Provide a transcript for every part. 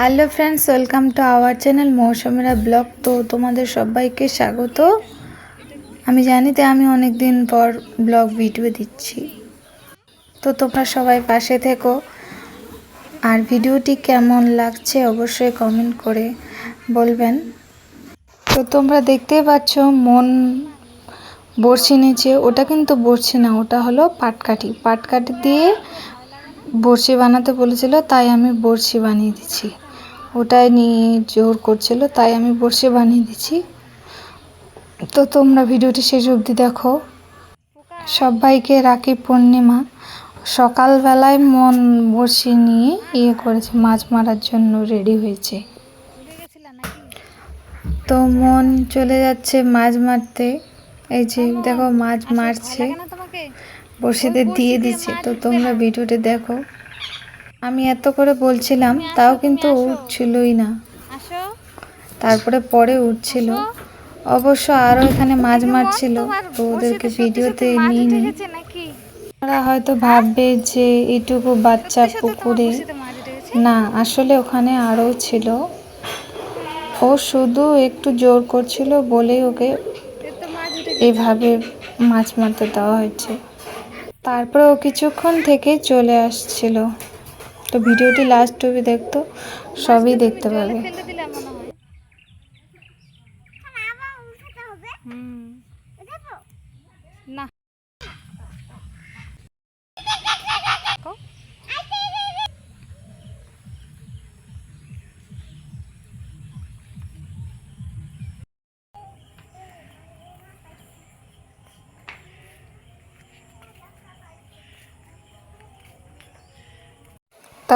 Hello friends welcome to our channel মৌসুমীরা blog তো তোমাদের সবাইকে স্বাগত। আমি জানি যে আমি অনেক দিন পর ব্লগ ভিডিও দিচ্ছি। তো তোমরা সবাই পাশে থেকো। আর ভিডিওটি কেমন লাগছে অবশ্যই কমেন্ট করে বলবেন। তো তোমরা দেখতেই পাচ্ছ, মন বড়শি নিচে। ওটা কিন্তু বড়শি না, ওটা হলো পাটকাঠি। পাটকাঠি দিয়ে বড়শি বানাতে বলেছিল, তাই আমি বড়শি বানিয়ে দিচ্ছি। ওটাই নিয়ে জোর করছিল, তাই আমি বড়শি বানিয়ে দিচ্ছি। তো তোমরা ভিডিওটি শেষ অবধি দেখো। সবাইকে রাখি পূর্ণিমা। সকালবেলায় মন বড়শি নিয়ে ইয়ে করেছে, মাছ মারার জন্য রেডি হয়েছে। তো মন চলে যাচ্ছে মাছ মারতে। এই যে দেখো মাছ মারছে। বড়শিতে দিয়ে দিচ্ছে। তো তোমরা ভিডিওটি দেখো। আমি এত করে বলছিলাম তাও কিন্তু উঠছিলই না। তারপরে পরে উঠছিল। অবশ্য আরও এখানে মাছ মারছিল তো ওদেরকে ভিডিওতে নিয়ে নি। ওরা হয়তো ভাববে যে এইটুকু বাচ্চা পুকুরে না আসলে ওখানে আরও ছিল। ও শুধু একটু জোর করছিল বলেই ওকে এভাবে মাছ মারতে দেওয়া হয়েছে। তারপরে ও কিছুক্ষণ থেকে চলে আসছিল। তো ভিডিওটি লাস্ট অবধি দেখতো সবই দেখতে পাবে। হুম।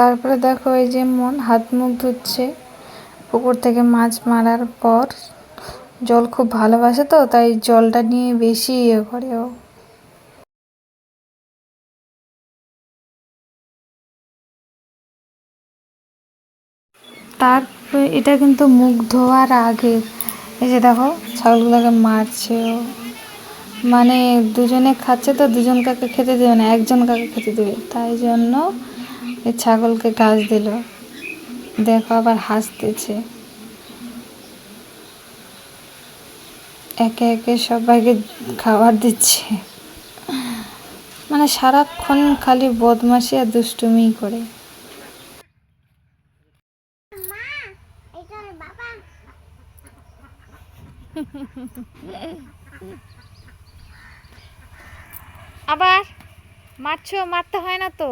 তারপরে দেখো এই যে মন, হাত মুখ ধুচ্ছে। পুকুর থেকে মাছ মারার পর জল খুব ভালোবাসে তো, তাই জলটা নিয়ে বেশি ইয়ে করে ও। তারপরে এটা কিন্তু মুখ ধোয়ার আগে, এই যে দেখো ছাগলগুলোকে মারছে ও। মানে দুজনে খাচ্ছে তো দুজন কাকে খেতে দেবে না, একজন কাকে খেতে দেবে? তাই জন্য এই ছাগলকে ঘাস দিল। দেখো আবার হাসতেছে। একে একে সবাইকে খাবার দিচ্ছে। মানে সারাক্ষণ খালি বদমাসি আর দুষ্টুমি করে। আবার মারছো, মারতে হয় না তো?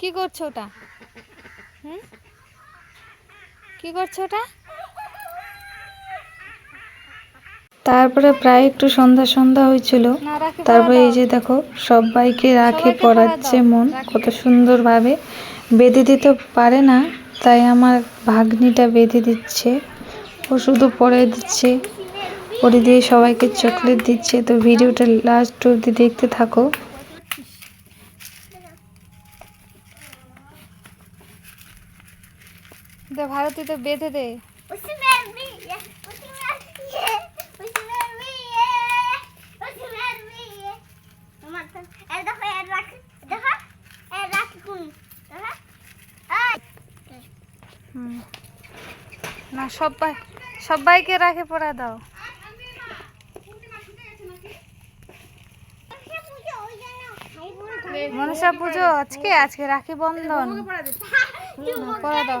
কি করছ ওটা? হুম? কি করছ ওটা? তারপরে প্রায় একটু সন্ধ্যা সন্ধ্যা হয়েছিল। তারপরে এই যে দেখো সবাইকে রাখি পরাচ্ছে মন। কত সুন্দরভাবে বেঁধে দিতে পারে না তাই আমার ভাগ্নিটা বেঁধে দিচ্ছে। ও শুধু পরে দিচ্ছে। পরে দিয়ে সবাইকে চকলেট দিচ্ছে। তো ভিডিওটা লাস্ট অবধি দেখতে থাকো। দে ভারতী তো বেঁধে দে। না সবাই সবাইকে রাখে পড়া দাও। মনসা পুজো আজকে আজকে রাখি বন্ধন। পড়া দাও।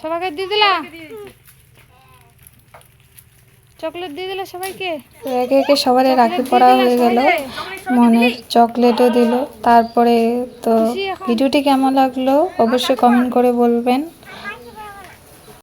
সবাইকে দিয়ে দিলাম চকলেট দিয়ে দিলে সবাইকে? তো একে একে সবারই রাখি পড়া হয়ে গেল। মনের চকলেটও দিল। তারপরে তো ভিডিওটি কেমন লাগল অবশ্যই কমেন্ট করে বলবেন।